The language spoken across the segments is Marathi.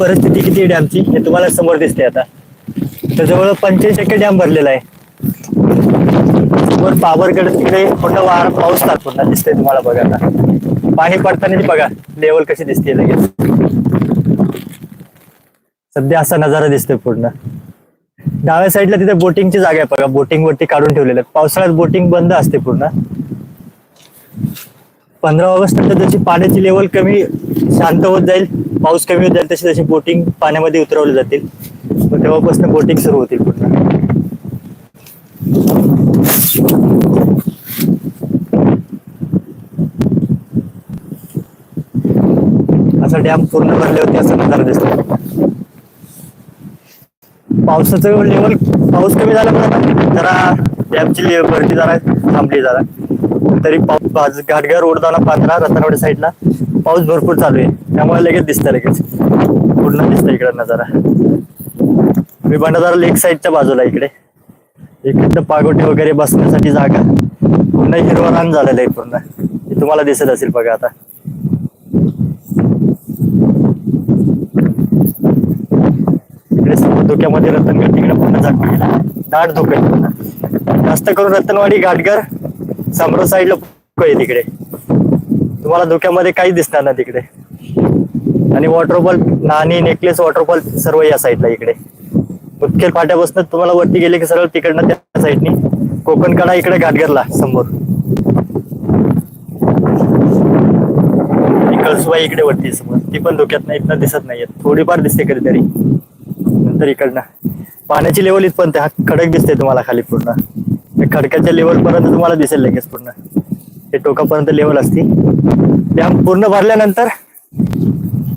परिस्थिती किती आहे डॅमची हे तुम्हाला समोर दिसते आता. तर जवळ पंच्याऐंशी टक्के डॅम भरलेला आहे. वर पावरकडे तिकडे मोठा वार पाऊस लागतो दिसतंय तुम्हाला बघा आता पाणी पडताना बघा लेवल कशी दिसते लगेच. सध्या असा नजारा दिसतोय पूर्ण. डाव्या साईडला तिथे बोटिंगची जागा आहे बघा बोटिंग वरती काढून ठेवलेलं पावसाळ्यात बोटिंग बंद असते पूर्ण. पंधरा ऑगस्ट नंतर जशी पाण्याची लेवल कमी शांत होत जाईल पाऊस कमी होत जाईल तशी तशी बोटिंग पाण्यामध्ये उतरवले जातील. मग तेव्हापासून बोटिंग सुरू होतील पूर्ण. असा डॅम पूर्ण भरले होते असं नजारा दिसतो. पावसाचं लेवल पाऊस कमी झाला जरा डॅमची भरती जरा थांबली जरा. तरी पाऊस घाटघर रोड पांढरा रतनवाडी साईडला पाऊस भरपूर चालू आहे. त्यामुळे लगेच दिसतं लगेच. पूर्ण दिसतं इकडं नजारा. मी भंडारा लेक साईडच्या बाजूला इकडे. इकडं पागोटे वगैरे बसण्यासाठी जागा. पूर्ण हिरवा रान झालेलं आहे पूर्ण. हे तुम्हाला दिसत असेल बघा आता. इकडे समोर धोक्यामध्ये रतनगड तिकडे पूर्ण झाकून दाट धोका पूर्ण. जास्त करून रतनवाडी घाटघर समोर साईडला आहे तिकडे. तुम्हाला धोक्यामध्ये काहीच दिसणार नाही तिकडे. आणि वॉटरफॉल नाणी नेकलेस वॉटरफॉल सर्व या साईडला इकडे. मुख्य फाट्यापासून तुम्हाला वरती गेले की सरळ तिकडनं त्या साईडनी कोकण कडा इकडे घाटघरला समोर. कळसुबाई इकडे वरती समोर. ती पण धोक्यात नाही इथं दिसत नाहीये थोडीफार दिसते कधीतरी. नंतर इकडनं. पाण्याची लेवल इथपर्यंत. हा खडक दिसते तुम्हाला खाली पूर्ण. खडकाच्या लेवल पर्यंत तुम्हाला दिसेल लगेच पूर्ण. हे टोकापर्यंत लेवल असते. डॅम पूर्ण भरल्यानंतर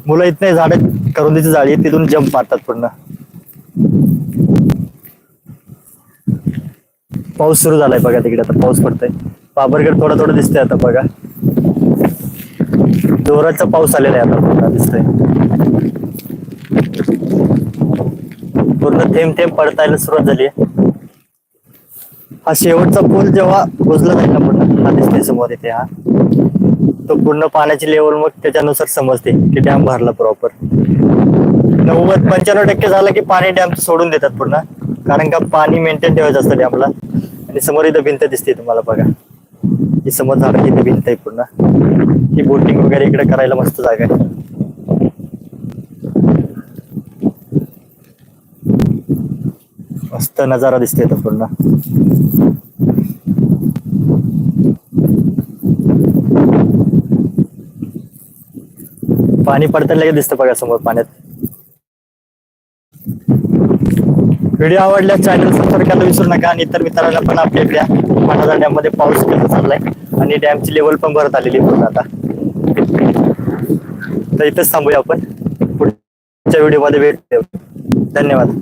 मुलं इथनं झाड करुंदीची जाळी तिथून जंप मारतात पूर्ण. पाऊस सुरू झालाय बघा तिकडे आता पाऊस पडतोय. बाबरगड थोडा थोडा दिसतोय आता बघा. जोराचा पाऊस आलेला आहे आता पूर्ण दिसतोय. पूर्ण थेंब थेंब पडतायला सुरुवात झाली आहे. हा शेवटचा पूल जेव्हा बुजला जाईल ना पूर्ण? हा दिसते समोर इथे हा. तो पूर्ण पाण्याची लेवल मग त्याच्यानुसार समजते की डॅम भरला प्रॉपर नव्वद पंच्याण्णव टक्के झालं की पाणी डॅम सोडून देतात पूर्ण. कारण का पाणी मेंटेन ठेवायचं असतं डॅमला आणि समोर इथं भिंत दिसते तुम्हाला बघा. ही समोर झाड इथे भिंत आहे पूर्ण. ही बोटिंग वगैरे इकडे करायला मस्त जागा आहे. मस्त नजारा दिसते तो पूर्ण. पाणी पडताना लगेच दिसतं बघा समोर पाण्यात. व्हिडिओ आवडल्यास चॅनल सबस्क्राईब करायला विसरू नका आणि इतर मित्रांना पण आपल्या इकडे पाण्याचा डॅममध्ये पाऊस केला चाललाय आणि डॅमची लेवल पण भरत आलेली पूर्ण आता. तर इथेच थांबूया आपण. पुढच्या व्हिडिओमध्ये भेट धन्यवाद.